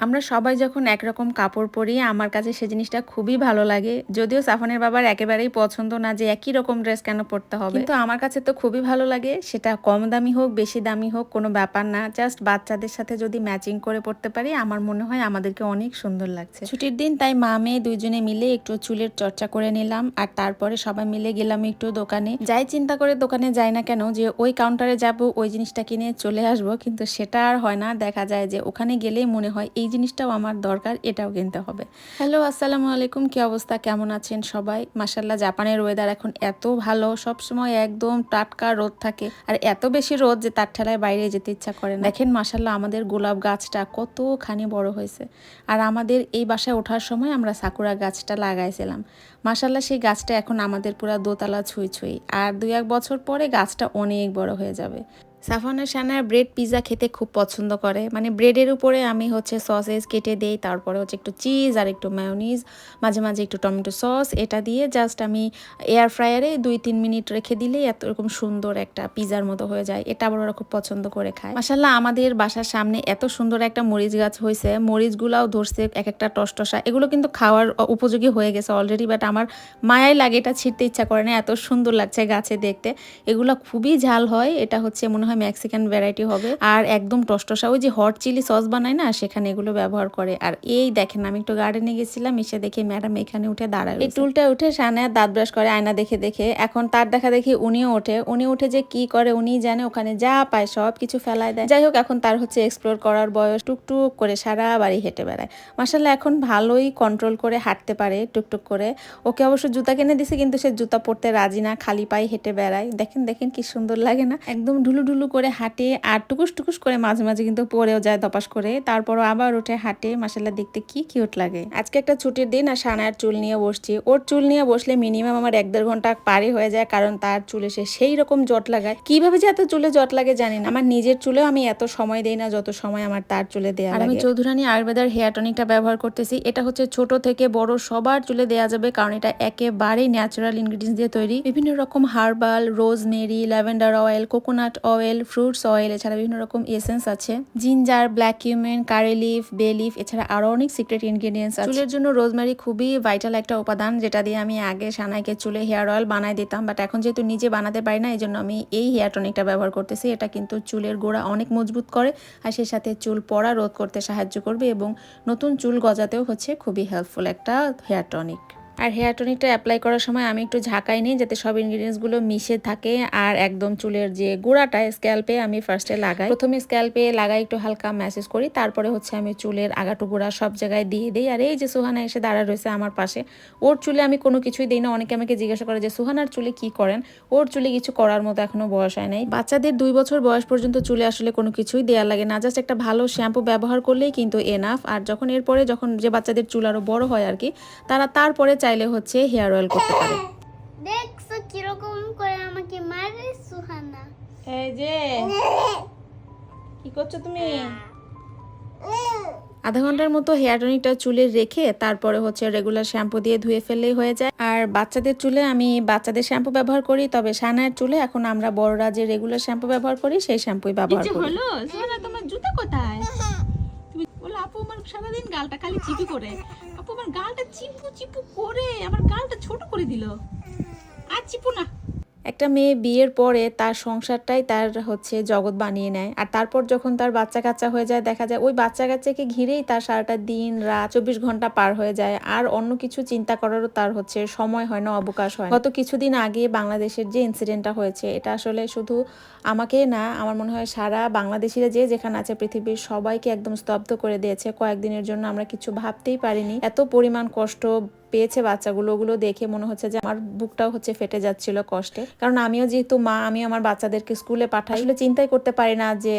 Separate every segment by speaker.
Speaker 1: আমরা সবাই যখন একরকম কাপড় পরি, আমার কাছে সে জিনিসটা খুবই ভালো লাগে। যদিও সাফনের বাবার একেবারেই পছন্দ না যে একই রকম ড্রেস কেন পরতে হবে। কিন্তু আমার কাছে তো খুবই ভালো লাগে, সেটা কম দামি হোক, বেশি দামি হোক, কোনো ব্যাপার না। জাস্ট বাচ্চাদের সাথে যদি ম্যাচিং করে পড়তে পারি, আমার মনে হয় আমাদেরকে অনেক সুন্দর লাগছে। ছুটির দিন তাই মা, মেয়ে দুইজনে মিলে একটু চুলের চর্চা করে নিলাম, আর তারপরে সবাই মিলে গেলাম একটু দোকানে। যাই চিন্তা করে দোকানে যাই না কেন, যে ওই কাউন্টারে যাব, ওই জিনিসটা কিনে চলে আসব, কিন্তু সেটা আর হয় না। দেখা যায় যে ওখানে গেলেই মনে হয় এই জিনিসটাও আমার দরকার, এটাও কিনতে হবে। হ্যালো, আসসালামু আলাইকুম, কি অবস্থা? কেমন আছেন সবাই? মাসাল্লাহ জাপানের ওয়েদার এখন এত ভালো সব সময় একদম টাটকা রোদ থাকে। আর এত বেশি রোদ যে তার ঠেলায় বাইরে যেতে ইচ্ছা করে দেখেন মাসাল্লাহ আমাদের গোলাপ গাছটা কতখানি বড় হয়েছে। আর আমাদের এই বাসায় ওঠার সময় আমরা সাকুরা গাছটা লাগাইছিলাম। মাসাল্লাহ সেই গাছটা এখন আমাদের পুরা দোতলা ছুঁই ছুঁই। আর দুই এক বছর পরে গাছটা অনেক বড় হয়ে যাবে। সাফানের সানার ব্রেড পিৎজা খেতে খুব পছন্দ করে। মানে ব্রেডের উপরে আমি হচ্ছে সসেস কেটে দেই, তারপরে হচ্ছে একটু চিজ আর একটু ম্যায়োনিজ মাঝে মাঝে একটু টমেটো সস, এটা দিয়ে জাস্ট আমি এয়ার ফ্রায়ারে দুই তিন মিনিট রেখে দিলে এত এরকম সুন্দর একটা পিৎজার মতো হয়ে যায়। এটা আবার ওরা খুব পছন্দ করে খায়। মাসাল্লাহ আমাদের বাসার সামনে এত সুন্দর একটা মরিচ গাছ হয়েছে মরিচগুলাও ধরছে এক একটা টসটসা। এগুলো কিন্তু খাওয়ার উপযোগী হয়ে গেছে অলরেডি বাট আমার মায়াই লাগে এটা ছিঁড়তে ইচ্ছা করে না। এত সুন্দর লাগছে গাছে দেখতে। এগুলো খুবই ঝাল হয়। এটা হচ্ছে মনে হয় মেক্সিকান ভ্যারাইটি হবে। আর একদম টসটসা, ওই যে হট চিলি সস বানায় না, সেখানে এগুলো ব্যবহার করে। আর এই দেখেন, আমি একটু গার্ডেনে গেছিলাম, এসে দেখি ম্যাডাম এখানে উঠে দাঁড়ায় এই টুলটা উঠে সানে দাঁত ব্রাশ করে, আয়না দেখে দেখে। এখন তার দেখা দেখি উনিও ওঠে। উনি উঠে যে কি করে উনি জানে, ওখানে যা পায় সব কিছু ফেলায় দেয়। যাই হোক, এখন তার হচ্ছে এক্সপ্লোর করার বয়স। টুকটুক করে সারা বাড়ি হেঁটে বেড়ায়। মাসাল্লাহ এখন ভালোই কন্ট্রোল করে হাঁটতে পারে, টুকটুক করে। ওকে অবশ্য জুতা কিনে দিছে, কিন্তু সে জুতা পরতে রাজি না, খালি পায়ে হেঁটে বেড়ায়। দেখেন দেখেন কি সুন্দর লাগে না? একদম ঢুলু ঢুলু করে হাঁটে আর টুকুস টুকুস করে মাঝে মাঝে কিন্তু পরেও যায় দপাস করে। তারপরও আবার উঠে হাঁটে। মাসাল্লাহ দেখতে কি কিউট লাগে। আজকে একটা ছুটির দিন আর সানার চুল নিয়ে বসছি। ওর চুল নিয়ে বসলে মিনিমাম আমার এক দেড় ঘণ্টা পারে হয়ে যায় কারণ তার চুলে সে সেই রকম জট লাগায়। কীভাবে যে এত চুলে জট লাগে জানি না। আমার নিজের চুলেও আমি এত সময় দেই না যত সময় আমার তার চুলে দেয়া আর আমি চৌধুরানী আয়ুর্বেদার হেয়ার টনিকটা ব্যবহার করতেছি। এটা হচ্ছে ছোট থেকে বড় সবার চুলে দেয়া যাবে কারণ এটা একেবারেই ন্যাচারাল ইনগ্রিডিয়েন্টস দিয়ে তৈরি। বিভিন্ন রকম herbal rose rosemary lavender oil coconut oil fruits oil এছাড়া বিভিন্ন রকম এসেন্স আছে। Ginger black cumin curry leaf bay leaf এছাড়া আরও অনেক সিক্রেট ইনগ্রিডিয়েন্টস আছে। চুলের জন্য রোজমেরি খুবই ভাইটাল একটা উপাদান, যেটা দিয়ে আমি আগে সানাইকে চুলে হেয়ার অয়েল বানাই দিতাম বাট এখন যেহেতু নিজে বানাতে পারি না এই জন্য আমি এই হেয়ার টনিকটা ব্যবহার করতেছি। এটা কিন্তু চুলের গোড়া অনেক মজবুত করে, আর সেই সাথে চুল পড়া রোধ করতে সাহায্য করবে এবং নতুন চুল গজাতেও হচ্ছে খুবই হেল্পফুল একটা হেয়ার টনিক আর হেয়ার টনিকটা অ্যাপ্লাই করার সময় আমি একটু ঝাঁকাই নিই যাতে সব ইনগ্রিডিয়েন্টসগুলো মিশে থাকে আর একদম চুলের যে গোড়াটা স্ক্যাল্পে আমি ফার্স্টে লাগাই। প্রথমে স্ক্যাল্পে লাগাই, একটু হালকা ম্যাসেজ করি, তারপরে হচ্ছে আমি চুলের আগাটু গোড়া সব জায়গায় দিয়ে দিই। আর এই যে সুহানা এসে দাঁড়া রয়েছে আমার পাশে, ওর চুলে আমি কোনো কিছুই দিই না। অনেকে আমাকে জিজ্ঞাসা করে যে, সুহানার চুলে কি করেন? ওর চুলে কিছু করার মতো এখনও বয়স হয় নাই। বাচ্চাদের দুই বছর বয়স পর্যন্ত চুলে আসলে কোনো কিছুই দেওয়া লাগে না। জাস্ট একটা ভালো শ্যাম্পু ব্যবহার করলেই কিন্তু এনাফ আর যখন এরপরে যখন যে বাচ্চাদের চুল আরও বড় হয় আর কি, তারা তারপরে চাইলে হচ্ছে হেয়ার অয়েল করতে পারে।
Speaker 2: দেখছ কীরকম করে আমাকে মারে সুহানা?
Speaker 1: এই যে কি করছ তুমি? আধা ঘণ্টার মতো হেয়ার টনিকটা চুলে রেখে তারপরে হচ্ছে রেগুলার শ্যাম্পু দিয়ে ধুয়ে ফেললেই হয়ে যায়। আর বাচ্চাদের চুলে আমি বাচ্চাদের শ্যাম্পু ব্যবহার করি তবে সানায়ের চুলে এখন আমরা বড়রা যে রেগুলার শ্যাম্পু ব্যবহার করি সেই শ্যাম্পুই ব্যবহার করি।
Speaker 3: হলো সোনা তোমার জুতা কোথায়? তুমি বলো আপু আমার সারাদিন গালটা খালি চিপি করে আমার গালটা চিপু চিপু করে আমার গালটা ছোট করে দিল। আর চিপু না।
Speaker 1: একটা মেয়ে বিয়ের পরে তার সংসারটাই তার হচ্ছে জগৎ বানিয়ে নেয়। আর তারপর যখন তার বাচ্চা কাচ্চা হয়ে যায়, দেখা যায় ওই বাচ্চা কাচ্চাকে ঘিরেই তার সারাটা দিন, রাত, চব্বিশ ঘণ্টা পার হয়ে যায়। আর অন্য কিছু চিন্তা করারও তার হচ্ছে সময় হয় না, অবকাশ হয়। গত কিছুদিন আগে বাংলাদেশের যে ইনসিডেন্টটা হয়েছে, এটা আসলে শুধু আমাকে না, আমার মনে হয় সারা বাংলাদেশিরা যে যেখানে আছে, পৃথিবীর সবাইকে একদম স্তব্ধ করে দিয়েছে। কয়েকদিনের জন্য আমরা কিছু ভাবতেই পারিনি। এত পরিমাণ কষ্ট পেয়েছে বাচ্চাগুলো ওগুলো দেখে মনে হচ্ছে যে আমার বুকটাও হচ্ছে ফেটে যাচ্ছিল কষ্টে। কারণ আমিও যেহেতু মা আমি আমার বাচ্চাদেরকে স্কুলে পাঠাই। আসলে চিন্তাই করতে পারি না যে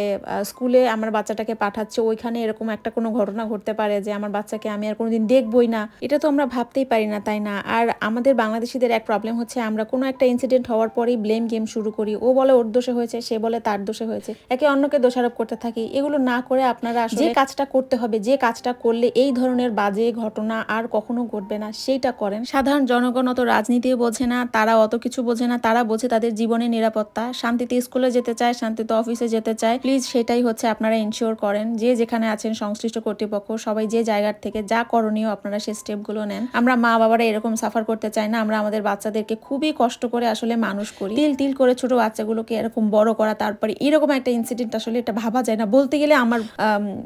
Speaker 1: স্কুলে আমার বাচ্চাটাকে পাঠাচ্ছে ওইখানে এরকম একটা কোনো ঘটনা ঘটতে পারে যে আমার বাচ্চাকে আমি আর কোনোদিন দেখবই না। এটা তো আমরা ভাবতেই পারি না তাই না? আর আমাদের বাংলাদেশিদের এক প্রবলেম হচ্ছে আমরা কোনো একটা ইনসিডেন্ট হওয়ার পরেই ব্লেম গেম শুরু করি। ও বলে ওর দোষে হয়েছে সে বলে তার দোষে হয়েছে। একে অন্যকে দোষারোপ করতে থাকি। এগুলো না করে আপনারা আসলে যে কাজটা করতে হবে যে কাজটা করলে এই ধরনের বাজে ঘটনা আর কখনো ঘটবে না সেইটা করেন। সাধারণ জনগণ অত রাজনীতিও বোঝে না, তারা অত কিছু বোঝে না, তারা বোঝে তাদের জীবনের নিরাপত্তা। শান্তিতে স্কুলে যেতে চায়, শান্তিতে অফিসে যেতে চায়। প্লিজ সেটাই হচ্ছে আপনারা ইনশিওর করেন। যে যেখানে আছেন সংশ্লিষ্ট কর্তৃপক্ষ, সবাই যে জায়গার থেকে যা করণীয় আপনারা সেই স্টেপগুলো নেন। আমরা মা বাবারা এরকম সাফার করতে চাই না, আমরা আমাদের বাচ্চাদেরকে খুবই কষ্ট করে আসলে মানুষ করি। তিল তিল করে ছোট বাচ্চাগুলোকে এরকম বড় করা, তারপরে এরকম একটা ইনসিডেন্ট আসলে এটা ভাবা যায় না। বলতে গেলে আমার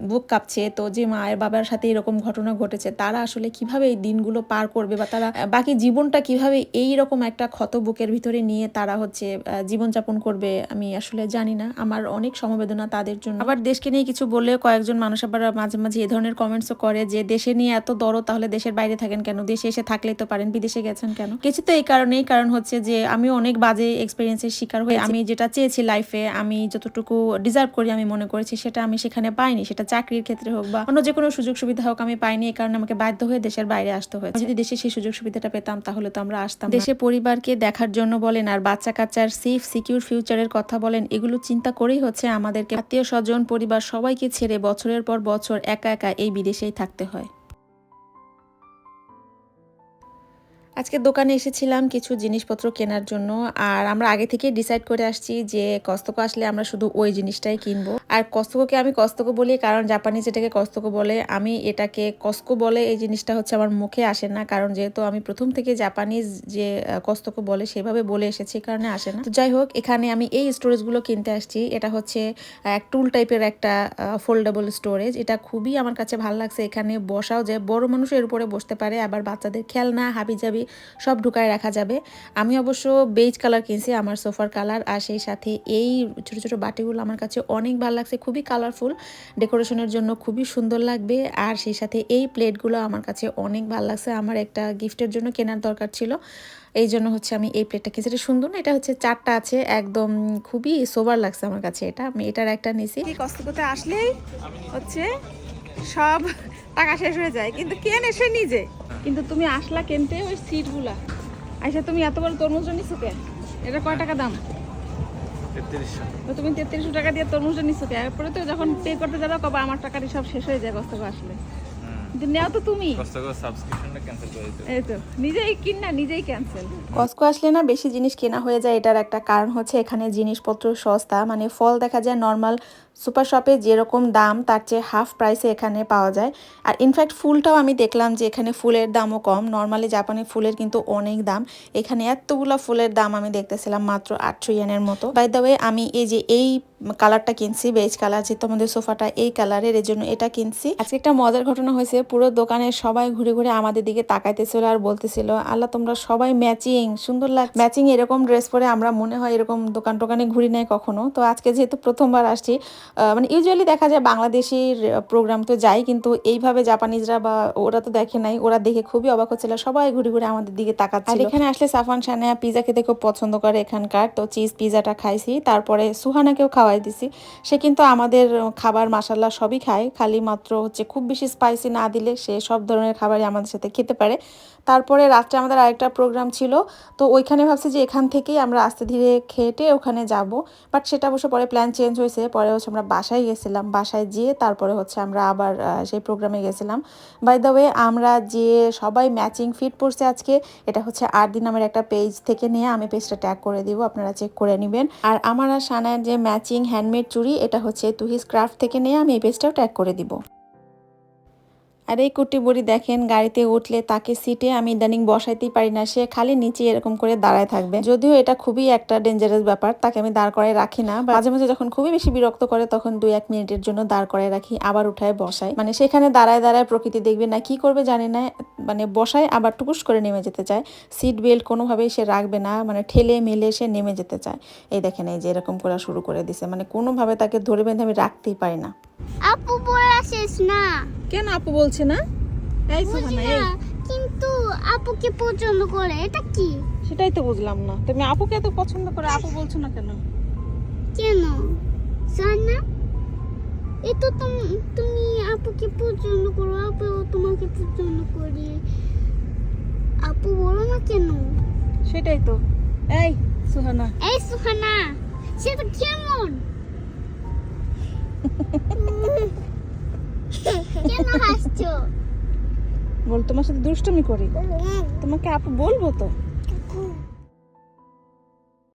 Speaker 1: বুক কাঁপছে। তো যে মায়ের বাবার সাথে এরকম ঘটনা ঘটেছে, তারা আসলে কীভাবে এই দিনগুলো পার করবে বা তারা বাকি জীবনটা কীভাবে এই রকম একটা ক্ষত বুকের ভিতরে নিয়ে তারা হচ্ছে জীবনযাপন করবে আমি আসলে জানি না। আমার অনেক সমবেদনা তাদের জন্য। আবার দেশকে নিয়ে কিছু বললে কয়েকজন মানুষ আবার মাঝে মাঝে এই ধরনের কমেন্টসও করে যে, দেশে নিয়ে এত দরদ, তাহলে দেশের বাইরে থাকেন কেন? দেশে এসে থাকলেই তো পারেন, বিদেশে গেছেন কেন? কিছু তো এই কারণেই, কারণ হচ্ছে যে, আমি অনেক বাজে এক্সপিরিয়েন্সের শিকার হয়ে আমি যেটা চেয়েছি লাইফে আমি যতটুকু ডিজার্ভ করি, আমি মনে করেছি, সেটা আমি সেখানে পাইনি। সেটা চাকরির ক্ষেত্রে হোক বা অন্য যে কোনো সুযোগ সুবিধা হোক, আমি পাইনি এই কারণে আমাকে বাধ্য হয়ে দেশের বাইরে আসতে হয়েছে। যদি দেশে সেই সুযোগ সুবিধাটা পেতাম, তাহলে তো আমরা আসতাম দেশে পরিবারকে দেখার জন্য বলেন আর বাচ্চা কাচ্চার সেফ সিকিউর ফিউচারের কথা বলেন, এগুলো চিন্তা করেই হচ্ছে আমাদেরকে। আত্মীয় স্বজন পরিবার সবাইকে ছেড়ে বছরের পর বছর একা একা এই বিদেশেই থাকতে হয়। আজকে দোকানে এসেছিলাম কিছু জিনিসপত্র কেনার জন্য, আর আমরা আগে থেকে ডিসাইড করে আসছি যে কস্তকো আসলে আমরা শুধু ওই জিনিসটাই কিনবো। আর কস্তকোকে আমি কস্তকো বলি কারণ জাপানিজ এটাকে কস্তকো বলে। আমি এটাকে কস্কো বলে, এই জিনিসটা হচ্ছে আমার মুখে আসে না, কারণ যেহেতু আমি প্রথম থেকে জাপানিজ যে কস্তকো বলে সেভাবে বলে এসেছি কারণে আসে না। তো যাই হোক, এখানে আমি এই স্টোরেজগুলো কিনতে আসছি। এটা হচ্ছে এক টুল টাইপের একটা ফোল্ডেবল স্টোরেজ এটা খুবই আমার কাছে ভালো লাগছে। এখানে বসাও যায় বড় মানুষের উপরে বসতে পারে, আবার বাচ্চাদের খেলনা হাবি জাবি সব ঢুকায় রাখা যাবে। আমি অবশ্য বেজ কালার কিনছি, আমার সোফার কালার আর সেই সাথে এই ছোট ছোট বাটিগুলো আমার কাছে অনেক ভালো লাগছে, খুবই কালারফুল ডেকোরেশনের জন্য খুবই সুন্দর লাগবে, আর সেই সাথে এই প্লেটগুলো আমার কাছে অনেক ভালো লাগছে, আমার একটা গিফটের জন্য কেনার দরকার ছিল, এই জন্য হচ্ছে আমি এই প্লেটটা কিনছি। এটা সুন্দর না, এটা হচ্ছে চারটা আছে, একদম খুবই সোবার লাগছে আমার কাছে এটা, আমি এটার একটা নিছি।
Speaker 3: কষ্টকতে আসলেই হচ্ছে সব টাকা শেষ হয়ে যায় কিন্তু কেন এসে নিজে? কিন্তু তুমি আসলা কেনতে? ওই সিটগুলা। আচ্ছা তুমি এত বড় তরমুজ নিছো কে? এটা কয় টাকা দাম? তো তুমি তেত্রিশশো টাকা দিয়ে তরমুজ নিছো কে? এরপরে তো যখন পে করতে যাবে কবে আমার টাকাটি সব শেষ হয়ে যায় বস্তব আসলে। নেও তো তুমি।
Speaker 4: কষ্ট করে সাবস্ক্রিপশনটা ক্যান্সেল করে দিতে
Speaker 3: এই তো নিজেই কিন না নিজেই ক্যান্সেল
Speaker 1: কস্কো আসলে না বেশি জিনিস কেনা হয়ে যায় এটার একটা কারণ হচ্ছে এখানে জিনিসপত্র সস্তা মানে ফল দেখা যায় নর্মাল সুপার শপে যেরকম দাম তার চেয়ে হাফ প্রাইসে এখানে পাওয়া যায়। আর ইনফ্যাক্ট ফুলটাও আমি দেখলাম যে এখানে ফুলের দামও কম নর্মালি জাপানি ফুলের কিন্তু অনেক দাম। এখানে এতগুলো ফুলের দাম আমি দেখতেছিলাম মাত্র আটশো ইয়েনের মতো। বাই দ্য ওয়ে আমি এই যে এই কালারটা কিনছি বেজ কালার যেহেতু আমাদের সোফাটা এই কালারের এর জন্য এটা কিনছি। আজকে একটা মজার ঘটনা হয়েছে পুরো দোকানের সবাই ঘুরে ঘুরে আমাদের দিকে তাকাইতেছিল আর বলতেছিল, আল্লাহ, তোমরা সবাই ম্যাচিং, সুন্দর লাগ ম্যাচিং এরকম ড্রেস পরে আমরা মনে হয় এরকম দোকান টোকানে ঘুরি নাই কখনো। তো আজকে যেহেতু প্রথমবার আসছি মানে ইউজুয়ালি দেখা যায় বাংলাদেশের প্রোগ্রাম তো যাই, কিন্তু এইভাবে জাপানিজরা বা ওরা তো দেখে নাই, ওরা দেখে খুবই অবাক হচ্ছিল। সবাই ঘুরে ঘুরে আমাদের দিকে তাকাচ্ছিল। আর এখানে আসলে সাফান সানায়া পিজা খেতে খুব পছন্দ করে এখানকার। তো চিজ পিজাটা খাইছি, তারপরে সুহানাকেও খাওয়াই দিছি। সে কিন্তু আমাদের খাবার মাসাল্লাহ সবই খায়। খালি মাত্র হচ্ছে খুব বেশি স্পাইসি না দিলে সে সব ধরনের খাবারই আমাদের সাথে খেতে পারে। তারপরে রাত্রে আমাদের আরেকটা প্রোগ্রাম ছিল, তো ওইখানে ভাবছি যে এখান থেকেই আমরা আস্তে ধীরে খেটে ওখানে যাব। বাট সেটা অবশ্য পরে প্ল্যান চেঞ্জ হয়েছে, পরে হচ্ছে আমরা বাসায় গেছিলাম। বাসায় যেয়ে তারপরে হচ্ছে আমরা আবার সেই প্রোগ্রামে গেছিলাম। বাই দ্য ওয়ে আমরা যে সবাই ম্যাচিং ফিট পড়ছে আজকে, এটা হচ্ছে আট দিন নামের একটা পেজ থেকে নিয়ে আমি পেজটা ট্যাগ করে দিব, আপনারা চেক করে নেবেন। আর আমার আর সানায়ের যে ম্যাচিং হ্যান্ডমেড চুড়ি, এটা হচ্ছে তুহিস ক্রাফট থেকে নিয়ে আমি এই পেজটাও ট্যাগ করে দিব। আর এই কুটি বুড়ি দেখেন, গাড়িতে উঠলে তাকে সিটে আমি ইদানিং বসাইতেই পারি না, সে খালি নিচে এরকম করে দাঁড়ায় থাকবে। যদিও এটা খুবই একটা ডেঞ্জারাস ব্যাপার, তাকে আমি দাঁড় করায় রাখি না মাঝে মাঝে যখন খুবই বেশি বিরক্ত করে, তখন দুই এক মিনিটের জন্য দাঁড় করায় রাখি, আবার উঠায় বসাই মানে সেখানে দাঁড়ায় দাঁড়ায় প্রকৃতি দেখবে না, কি করবে জানে না মানে বসায় আবার টুকুস করে নেমে যেতে চায়। সিট বেল্ট কোনোভাবেই সে রাখবে না মানে ঠেলে মেলে সে নেমে যেতে চায়। এই দেখেন, এই যে এরকম করা শুরু করে দিছে মানে কোনোভাবে তাকে ধরে বেঁধে আমি রাখতেই পারি না।
Speaker 2: আপু পড়া শেষ না?
Speaker 3: কেন আপু বলছে না? এই সুহানা এই।
Speaker 2: কিন্তু আপুকে পছন্দ করে এটা কি?
Speaker 3: সেটাই তো বুঝলাম না। তুমি আপুকে এত পছন্দ করে আপু বলছো না কেন?
Speaker 2: কেন? সানা এ তো তুম- আপুকে পছন্দ করো আপু তোমাকে পছন্দ করি। আপু বলো না কেন?
Speaker 3: সেটাই তো। এই সুহানা।
Speaker 2: এই সুহানা সেটা কেমন? কেন হাসছো
Speaker 1: বল তোমার সাথে দুষ্টুমি করি। তোমাকে আপু বলব তো?